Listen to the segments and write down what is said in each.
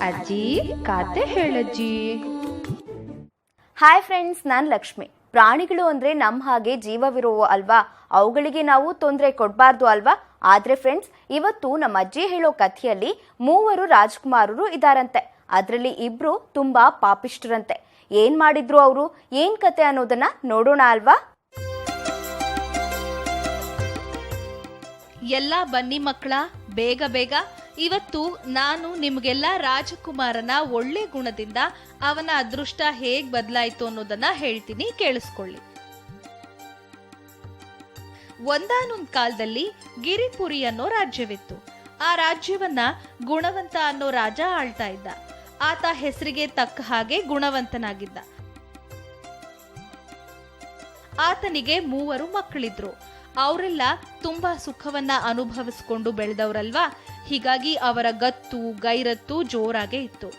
ಅಜ್ಜಿ ಹೇಳಜ್ಜಿ hi friends ನಾನು ಲಕ್ಷ್ಮಿ ಪ್ರಾಣಿಗಳು ಅಂದ್ರೆ ನಮ್ಮ ಹಾಗೆ ಜೀವವಿರುವ ಅಲ್ವಾ ಅವುಗಳಿಗೆ ನಾವು ತೊಂದರೆ ಕೊಡಬಾರ್ದು ಅಲ್ವಾ ಆದ್ರೆ ಫ್ರೆಂಡ್ಸ್ ಇವತ್ತು ನಮ್ಮ ಅಜ್ಜಿ ಹೇಳೋ ಕಥೆಯಲ್ಲಿ ಮೂವರು ರಾಜ್ಕುಮಾರರು ಇದಾರಂತೆ ಅದರಲ್ಲಿ ಇಬ್ರು ತುಂಬಾ ಪಾಪಿಷ್ಠರಂತೆ ಏನ್ ಮಾಡಿದ್ರು ಅವರು? ಏನ್ ಕತೆ ಅನ್ನೋದನ್ನ ನೋಡೋಣ ಅಲ್ವಾ? ಎಲ್ಲ ಬನ್ನಿ ಮಕ್ಕಳ, ಬೇಗ ಬೇಗ. ಇವತ್ತು ನಾನು ನಿಮ್ಗೆಲ್ಲ ರಾಜಕುಮಾರನ ಒಳ್ಳೆ ಗುಣದಿಂದ ಅವನ ಅದೃಷ್ಟ ಹೇಗ್ ಬದಲಾಯಿತು ಅನ್ನೋದನ್ನ ಹೇಳ್ತೀನಿ, ಕೇಳಿಸ್ಕೊಳ್ಳಿ. ಒಂದಾನೊಂದ್ ಕಾಲದಲ್ಲಿ ಗಿರಿಪುರಿ ಅನ್ನೋ ರಾಜ್ಯವಿತ್ತು. ಆ ರಾಜ್ಯವನ್ನ ಗುಣವಂತ ಅನ್ನೋ ರಾಜ ಆಳ್ತಾ ಇದ್ದ. ಆತ ಹೆಸರಿಗೆ ತಕ್ಕ ಹಾಗೆ ಗುಣವಂತನಾಗಿದ್ದ. ಆತನಿಗೆ ಮೂವರು ಮಕ್ಕಳಿದ್ರು. ಅವರೆಲ್ಲ ತುಂಬಾ ಸುಖವನ್ನ ಅನುಭವಿಸಿಕೊಂಡು ಬೆಳೆದವರಲ್ವಾ? ಹೀಗಾಗಿ ಅವರ ಗತ್ತು, ಗೈರತ್ತು ಜೋರಾಗೆ ಇತ್ತು.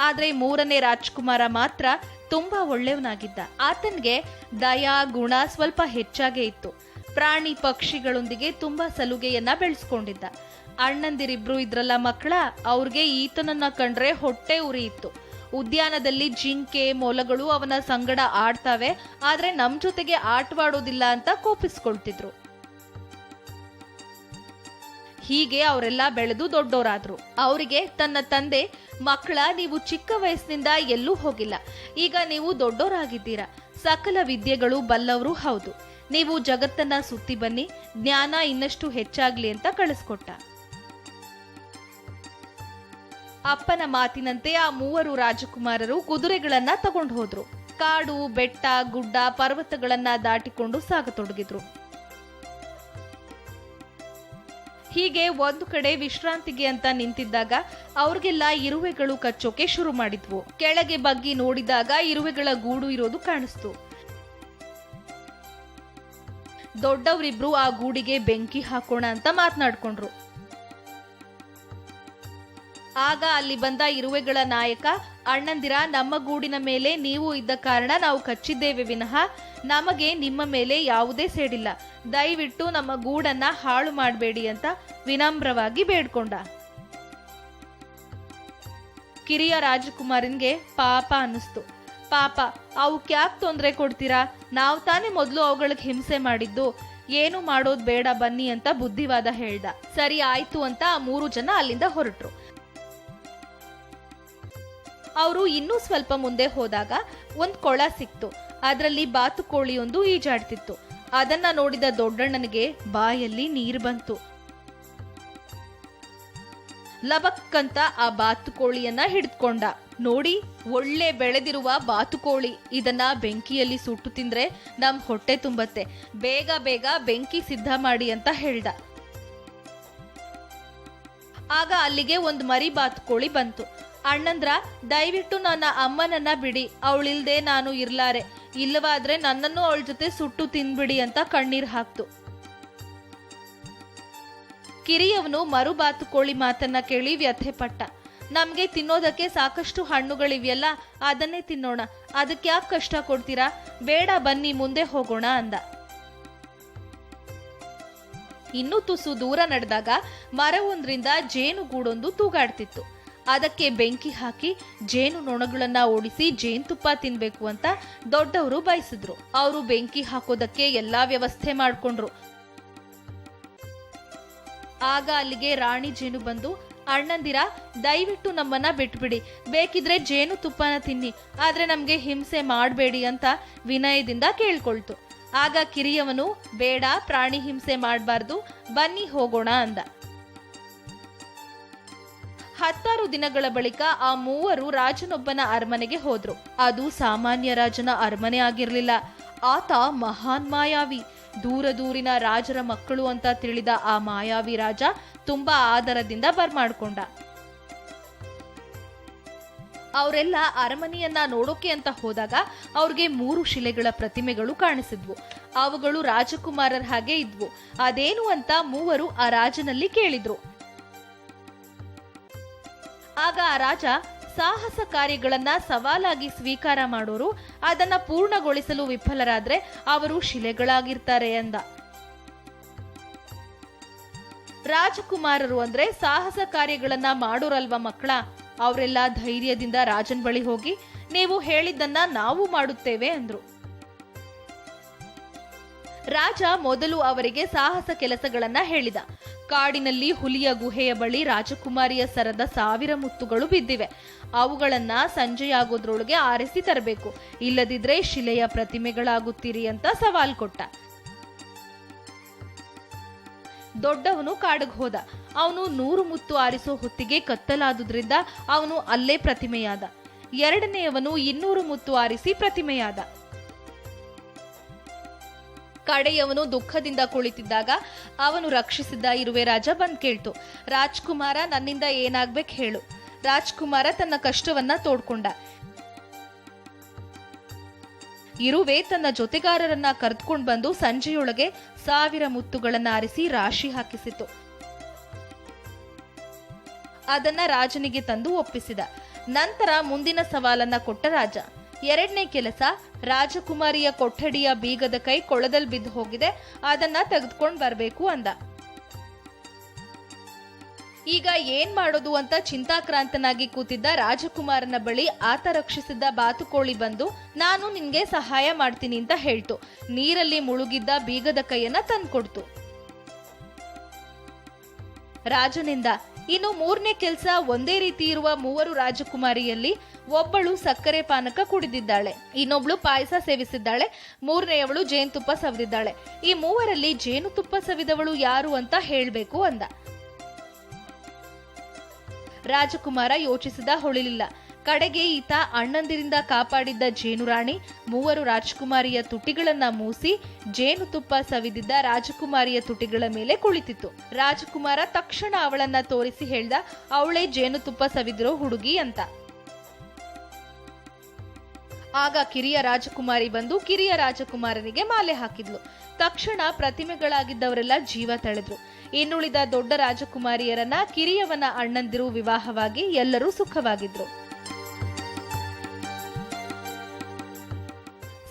ಆದ್ರೆ ಮೂರನೇ ರಾಜ್ಕುಮಾರ ಮಾತ್ರ ತುಂಬಾ ಒಳ್ಳೆಯವನಾಗಿದ್ದ. ಆತನ್ಗೆ ದಯಾ, ಗುಣ ಸ್ವಲ್ಪ ಹೆಚ್ಚಾಗೇ ಇತ್ತು. ಪ್ರಾಣಿ ಪಕ್ಷಿಗಳೊಂದಿಗೆ ತುಂಬಾ ಸಲುಗೆಯನ್ನ ಬೆಳೆಸ್ಕೊಂಡಿದ್ದ. ಅಣ್ಣಂದಿರಿಬ್ರು ಇದ್ರಲ್ಲ ಮಕ್ಕಳ, ಅವ್ರಿಗೆ ಈತನನ್ನ ಕಂಡ್ರೆ ಹೊಟ್ಟೆ ಉರಿಯಿತ್ತು. ಉದ್ಯಾನದಲ್ಲಿ ಜಿಂಕೆ, ಮೊಲಗಳು ಅವನ ಸಂಗಡ ಆಡ್ತಾವೆ, ಆದ್ರೆ ನಮ್ ಜೊತೆಗೆ ಆಟವಾಡೋದಿಲ್ಲ ಅಂತ ಕೋಪಿಸ್ಕೊಳ್ತಿದ್ರು. ಹೀಗೆ ಅವರೆಲ್ಲ ಬೆಳೆದು ದೊಡ್ಡೋರಾದ್ರು. ಅವರಿಗೆ ತನ್ನ ತಂದೆ, ಮಕ್ಕಳ ನೀವು ಚಿಕ್ಕ ವಯಸ್ಸಿನಿಂದ ಎಲ್ಲೂ ಹೋಗಿಲ್ಲ. ಈಗ ನೀವು ದೊಡ್ಡೋರಾಗಿದ್ದೀರಾ. ಸಕಲ ವಿದ್ಯೆಗಳು ಬಲ್ಲವರು ಹೌದು. ನೀವು ಜಗತ್ತನ್ನ ಸುತ್ತಿ ಬನ್ನಿ, ಜ್ಞಾನ ಇನ್ನಷ್ಟು ಹೆಚ್ಚಾಗ್ಲಿ ಅಂತ ಕಳಿಸ್ಕೊಟ್ಟ. ಅಪ್ಪನ ಮಾತಿನಂತೆ ಆ ಮೂವರು ರಾಜಕುಮಾರರು ಕುದುರೆಗಳನ್ನ ತಗೊಂಡು ಹೋದ್ರು. ಕಾಡು, ಬೆಟ್ಟ, ಗುಡ್ಡ ಪರ್ವತಗಳನ್ನ ದಾಟಿಕೊಂಡು ಸಾಗತೊಡಗಿದ್ರು. ಹೀಗೆ ಒಂದು ಕಡೆ ವಿಶ್ರಾಂತಿಗೆ ಅಂತ ನಿಂತಿದ್ದಾಗ ಅವ್ರಿಗೆಲ್ಲ ಇರುವೆಗಳು ಕಚ್ಚೋಕೆ ಶುರು ಮಾಡಿದ್ವು. ಕೆಳಗೆ ಬಗ್ಗಿ ನೋಡಿದಾಗ ಇರುವೆಗಳ ಗೂಡು ಇರೋದು ಕಾಣಿಸ್ತು. ದೊಡ್ಡವರಿಬ್ರು ಆ ಗೂಡಿಗೆ ಬೆಂಕಿ ಹಾಕೋಣ ಅಂತ ಮಾತನಾಡ್ಕೊಂಡ್ರು. ಆಗ ಅಲ್ಲಿ ಬಂದ ಇರುವೆಗಳ ನಾಯಕ, ಅಣ್ಣಂದಿರ, ನಮ್ಮ ಗೂಡಿನ ಮೇಲೆ ನೀವು ಇದ್ದ ಕಾರಣ ನಾವು ಕಚ್ಚಿದ್ದೇವೆ ವಿನಃ, ನಮಗೆ ನಿಮ್ಮ ಮೇಲೆ ಯಾವುದೇ ಸೇಡಿಲ್ಲ. ದಯವಿಟ್ಟು ನಮ್ಮ ಗೂಡನ್ನ ಹಾಳು ಮಾಡಬೇಡಿ ಅಂತ ವಿನಮ್ರವಾಗಿ ಬೇಡ್ಕೊಂಡ. ಕಿರಿಯ ರಾಜಕುಮಾರನ್ಗೆ ಪಾಪ ಅನ್ನಿಸ್ತು. ಪಾಪ, ಅವು ಕ್ಯಾಕ್ ತೊಂದರೆ ಕೊಡ್ತೀರಾ? ನಾವು ತಾನೇ ಮೊದಲು ಅವುಗಳಿಗೆ ಹಿಂಸೆ ಮಾಡಿದ್ದು. ಏನು ಮಾಡೋದು ಬೇಡ ಬನ್ನಿ ಅಂತ ಬುದ್ಧಿವಾದ ಹೇಳ್ದ. ಸರಿ ಆಯ್ತು ಅಂತ ಆ ಮೂರು ಜನ ಅಲ್ಲಿಂದ ಹೊರಟ್ರು. ಅವರು ಇನ್ನೂ ಸ್ವಲ್ಪ ಮುಂದೆ ಹೋದಾಗ ಒಂದು ಕೊಳ ಸಿಕ್ತು. ಅದರಲ್ಲಿ ಬಾತುಕೋಳಿಯೊಂದು ಈಜಾಡ್ತಿತ್ತು. ಅದನ್ನ ನೋಡಿದ ದೊಡ್ಡಣ್ಣನಿಗೆ ಬಾಯಲ್ಲಿ ನೀರು ಬಂತು. ಲಬಕ್ಕಂತ ಆ ಬಾತುಕೋಳಿಯನ್ನ ಹಿಡಿದ್ಕೊಂಡ. ನೋಡಿ, ಒಳ್ಳೆ ಬೆಳೆದಿರುವ ಬಾತುಕೋಳಿ ಇದನ್ನ ಬೆಂಕಿಯಲ್ಲಿ ಸುಟ್ಟು ತಿಂದ್ರೆ ನಮ್ ಹೊಟ್ಟೆ ತುಂಬತ್ತೆ. ಬೇಗ ಬೇಗ ಬೆಂಕಿ ಸಿದ್ಧ ಮಾಡಿ ಅಂತ ಹೇಳ್ದ. ಆಗ ಅಲ್ಲಿಗೆ ಒಂದು ಮರಿ ಬಾತುಕೋಳಿ ಬಂತು. ಅಣ್ಣಂದ್ರ, ದಯವಿಟ್ಟು ನನ್ನ ಅಮ್ಮನನ್ನ ಬಿಡಿ. ಅವಳಿಲ್ದೆ ನಾನು ಇರ್ಲಾರೆ. ಇಲ್ಲವಾದ್ರೆ ನನ್ನನ್ನು ಅವಳ ಜೊತೆ ಸುಟ್ಟು ತಿನ್ಬಿಡಿ ಅಂತ ಕಣ್ಣೀರ್ ಹಾಕ್ತು. ಕಿರಿಯವನು ಮರು ಬಾತುಕೋಳಿ ಮಾತನ್ನ ಕೇಳಿ ವ್ಯಥೆ ಪಟ್ಟ. ನಮ್ಗೆ ತಿನ್ನೋದಕ್ಕೆ ಸಾಕಷ್ಟು ಹಣ್ಣುಗಳಿವೆಯಲ್ಲ, ಅದನ್ನೇ ತಿನ್ನೋಣ. ಅದಕ್ಕೆ ಯಾಕೆ ಕಷ್ಟ ಕೊಡ್ತೀರಾ? ಬೇಡ ಬನ್ನಿ, ಮುಂದೆ ಹೋಗೋಣ ಅಂದ. ಇನ್ನೂ ತುಸು ದೂರ ನಡೆದಾಗ ಮರವೊಂದ್ರಿಂದ ಜೇನುಗೂಡೊಂದು ತೂಗಾಡ್ತಿತ್ತು. ಅದಕ್ಕೆ ಬೆಂಕಿ ಹಾಕಿ ಜೇನು ನೊಣಗಳನ್ನ ಓಡಿಸಿ ಜೇನುತುಪ್ಪ ತಿನ್ಬೇಕು ಅಂತ ದೊಡ್ಡವರು ಬಯಸಿದ್ರು. ಅವರು ಬೆಂಕಿ ಹಾಕೋದಕ್ಕೆ ಎಲ್ಲಾ ವ್ಯವಸ್ಥೆ ಮಾಡ್ಕೊಂಡ್ರು. ಆಗ ಅಲ್ಲಿಗೆ ರಾಣಿ ಜೇನು ಬಂದು, ಅಣ್ಣಂದಿರ, ದಯವಿಟ್ಟು ನಮ್ಮನ್ನ ಬಿಟ್ಬಿಡಿ. ಬೇಕಿದ್ರೆ ಜೇನು ತುಪ್ಪನ ತಿನ್ನಿ. ಆದ್ರೆ ನಮ್ಗೆ ಹಿಂಸೆ ಮಾಡಬೇಡಿ ಅಂತ ವಿನಯದಿಂದ ಕೇಳ್ಕೊಳ್ತು. ಆಗ ಕಿರಿಯವನು, ಬೇಡ, ಪ್ರಾಣಿ ಹಿಂಸೆ ಮಾಡಬಾರ್ದು. ಬನ್ನಿ ಹೋಗೋಣ ಅಂದ. ಹತ್ತಾರು ದಿನಗಳ ಬಳಿಕ ಆ ಮೂವರು ರಾಜನೊಬ್ಬನ ಅರಮನೆಗೆ ಹೋದ್ರು. ಅದು ಸಾಮಾನ್ಯ ರಾಜನ ಅರಮನೆ ಆಗಿರಲಿಲ್ಲ. ಆತ ಮಹಾನ್ ಮಾಯಾವಿ. ದೂರ ದೂರಿನ ರಾಜರ ಮಕ್ಕಳು ಅಂತ ತಿಳಿದ ಆ ಮಾಯಾವಿ ರಾಜ ತುಂಬಾ ಆದರದಿಂದ ಬರ್ಮಾಡ್ಕೊಂಡ. ಅವರೆಲ್ಲ ಅರಮನೆಯನ್ನ ನೋಡೋಕೆ ಅಂತ ಹೋದಾಗ ಅವ್ರಿಗೆ ಮೂರು ಶಿಲೆಗಳ ಪ್ರತಿಮೆಗಳು ಕಾಣಿಸಿದ್ವು. ಅವುಗಳು ರಾಜಕುಮಾರರ ಹಾಗೆ ಇದ್ವು. ಅದೇನು ಅಂತ ಮೂವರು ಆ ರಾಜನಲ್ಲಿ ಕೇಳಿದ್ರು. ಆಗ ಆ ರಾಜ ಸಾಹಸ ಕಾರ್ಯಗಳನ್ನ ಸವಾಲಾಗಿ ಸ್ವೀಕಾರ ಮಾಡೋರು ಅದನ್ನ ಪೂರ್ಣಗೊಳಿಸಲು ವಿಫಲರಾದ್ರೆ ಅವರು ಶಿಲೆಗಳಾಗಿರ್ತಾರೆ ಎಂದ ರಾಜಕುಮಾರರು ಅಂದ್ರೆ ಸಾಹಸ ಕಾರ್ಯಗಳನ್ನ ಮಾಡೋರಲ್ವ ಮಕ್ಕಳ? ಅವರೆಲ್ಲ ಧೈರ್ಯದಿಂದ ರಾಜನ್ ಬಳಿ ಹೋಗಿ, ನೀವು ಹೇಳಿದ್ದನ್ನ ನಾವು ಮಾಡುತ್ತೇವೆ, ಅಂದ್ರು. ರಾಜ ಮೊದಲು ಅವರಿಗೆ ಸಾಹಸ ಕೆಲಸಗಳನ್ನ ಹೇಳಿದ. ಕಾಡಿನಲ್ಲಿ ಹುಲಿಯ ಗುಹೆಯ ಬಳಿ ರಾಜಕುಮಾರಿಯ ಸರದ ಸಾವಿರ ಮುತ್ತುಗಳು ಬಿದ್ದಿವೆ. ಅವುಗಳನ್ನ ಸಂಜೆಯಾಗೋದ್ರೊಳಗೆ ಆರಿಸಿ ತರಬೇಕು. ಇಲ್ಲದಿದ್ರೆ ಶಿಲೆಯ ಪ್ರತಿಮೆಗಳಾಗುತ್ತೀರಿ ಅಂತ ಸವಾಲ್ ಕೊಟ್ಟ. ದೊಡ್ಡವನು ಕಾಡಿಗೆ ಹೋದ. ಅವನು ನೂರು ಮುತ್ತು ಆರಿಸೋ ಹೊತ್ತಿಗೆ ಕತ್ತಲಾದುದರಿಂದ ಅವನು ಅಲ್ಲೇ ಪ್ರತಿಮೆಯಾದ. ಎರಡನೆಯವನು ಇನ್ನೂರು ಮುತ್ತು ಆರಿಸಿ ಪ್ರತಿಮೆಯಾದ. ಕಡೆಯವನು ದುಃಖದಿಂದ ಕುಳಿತಿದ್ದಾಗ ಅವನು ರಕ್ಷಿಸಿದ್ದ ಇರುವೆ ರಾಜ ಬಂದ್ ಕೇಳ್ತು, ರಾಜ್ಕುಮಾರ, ನನ್ನಿಂದ ಏನಾಗ್ಬೇಕು ಹೇಳು. ರಾಜ್ಕುಮಾರ ತನ್ನ ಕಷ್ಟವನ್ನ ತೋಡ್ಕೊಂಡ. ಇರುವೆ ತನ್ನ ಜೊತೆಗಾರರನ್ನ ಕರೆದುಕೊಂಡು ಬಂದು ಸಂಜೆಯೊಳಗೆ ಸಾವಿರ ಮುತ್ತುಗಳನ್ನ ಆರಿಸಿ ರಾಶಿ ಹಾಕಿಸಿತು ಅದನ್ನ ರಾಜನಿಗೆ ತಂದು ಒಪ್ಪಿಸಿದ. ನಂತರ ಮುಂದಿನ ಸವಾಲನ್ನ ಕೊಟ್ಟ ರಾಜ ಎರಡನೇ ಕೆಲಸ ರಾಜಕುಮಾರಿಯ ಕೊಠಡಿಯ ಬೀಗದ ಕೈ ಕೊಳದಲ್ಲಿ ಬಿದ್ದು ಹೋಗಿದೆ. ಅದನ್ನ ತೆಗೆದುಕೊಂಡು ಬರಬೇಕು ಅಂದ. ಈಗ ಏನ್ ಮಾಡೋದು ಅಂತ ಚಿಂತಾಕ್ರಾಂತನಾಗಿ ಕೂತಿದ್ದ ರಾಜಕುಮಾರನ ಬಳಿ ಆತ ರಕ್ಷಿಸಿದ್ದ ಬಾತುಕೋಳಿ ಬಂದು, ನಾನು ನಿನ್ಗೆ ಸಹಾಯ ಮಾಡ್ತೀನಿ ಅಂತ ಹೇಳ್ತು. ನೀರಲ್ಲಿ ಮುಳುಗಿದ್ದ ಬೀಗದ ಕೈಯನ್ನ ತಂದ್ಕೊಡ್ತು. ರಾಜನಿಂದ, ಇನ್ನು ಮೂರನೇ ಕೆಲಸ ಒಂದೇ ರೀತಿ ಇರುವ ಮೂವರು ರಾಜಕುಮಾರಿಯಲ್ಲಿ ಒಬ್ಬಳು ಸಕ್ಕರೆ ಪಾನಕ ಕುಡಿದಿದ್ದಾಳೆ, ಇನ್ನೊಬ್ಳು ಪಾಯಸ ಸೇವಿಸಿದ್ದಾಳೆ, ಮೂರನೆಯವಳು ಜೇನುತುಪ್ಪ ಸವಿದಿದ್ದಾಳೆ. ಈ ಮೂವರಲ್ಲಿ ಜೇನುತುಪ್ಪ ಸವಿದವಳು ಯಾರು ಅಂತ ಹೇಳ್ಬೇಕು ಅಂದ. ರಾಜಕುಮಾರ ಯೋಚಿಸಿದ ಹೊಳಿಲಿಲ್ಲ. ಕಡೆಗೆ ಈತ ಅಣ್ಣಂದಿರಿಂದ ಕಾಪಾಡಿದ್ದ ಜೇನುರಾಣಿ, ಮೂವರು ರಾಜಕುಮಾರಿಯ ತುಟಿಗಳನ್ನ ಮೂಸಿ, ಜೇನುತುಪ್ಪ ಸವಿದಿದ್ದ ರಾಜಕುಮಾರಿಯ ತುಟಿಗಳ ಮೇಲೆ ಕುಳಿತಿತ್ತು. ರಾಜಕುಮಾರ ತಕ್ಷಣ ಅವಳನ್ನ ತೋರಿಸಿ ಹೇಳ್ದ, ಅವಳೇ ಜೇನುತುಪ್ಪ ಸವಿದಿರೋ ಹುಡುಗಿ ಅಂತ. ಆಗ ಕಿರಿಯ ರಾಜಕುಮಾರಿ ಬಂದು ಕಿರಿಯ ರಾಜಕುಮಾರನಿಗೆ ಮಾಲೆ ಹಾಕಿದ್ಲು. ತಕ್ಷಣ ಪ್ರತಿಮೆಗಳಾಗಿದ್ದವರೆಲ್ಲ ಜೀವ ತಳೆದ್ರು. ಇನ್ನುಳಿದ ದೊಡ್ಡ ರಾಜಕುಮಾರಿಯರನ್ನ ಕಿರಿಯವನ ಅಣ್ಣಂದಿರು ವಿವಾಹವಾಗಿ ಎಲ್ಲರೂ ಸುಖವಾಗಿದ್ರು.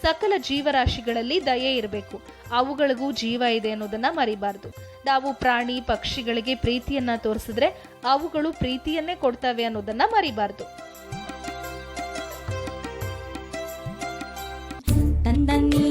ಸಕಲ ಜೀವರಾಶಿಗಳಲ್ಲಿ ದಯೆ ಇರಬೇಕು. ಅವುಗಳಿಗೂ ಜೀವ ಇದೆ ಅನ್ನೋದನ್ನ ಮರಿಬಾರ್ದು. ನಾವು ಪ್ರಾಣಿ, ಪಕ್ಷಿಗಳಿಗೆ ಪ್ರೀತಿಯನ್ನ ತೋರಿಸಿದ್ರೆ ಅವುಗಳು ಪ್ರೀತಿಯನ್ನೇ ಕೊಡ್ತವೆ ಅನ್ನೋದನ್ನ ಮರಿಬಾರ್ದು. ತಂದನ್ನಿ